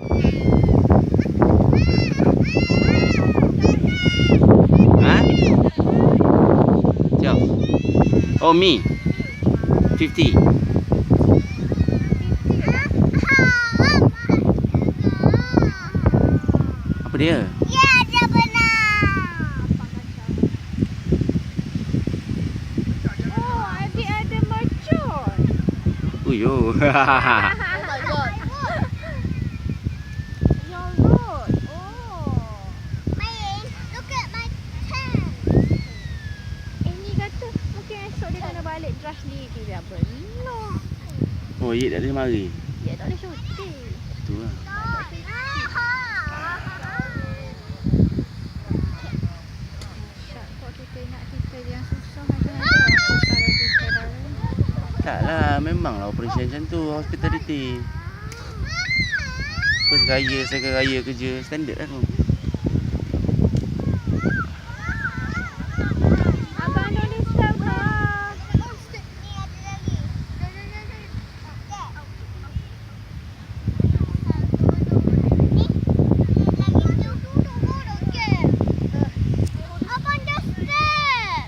Ha? Oh, me. 50. Apa dia? Ya, dia benar. Oh, adik ada mercon. Uyo. esok dia kena balik drive sendiri dia belum. oh, Yik tak boleh mari. Dia tak boleh syuting. Tu lah. Syak, kok kita ingat kita yang susah macam mana? Susah dah kita dah. Tak lah, memanglah operation macam tu, hospitality. First raya, second raya kerja, standard lah tu.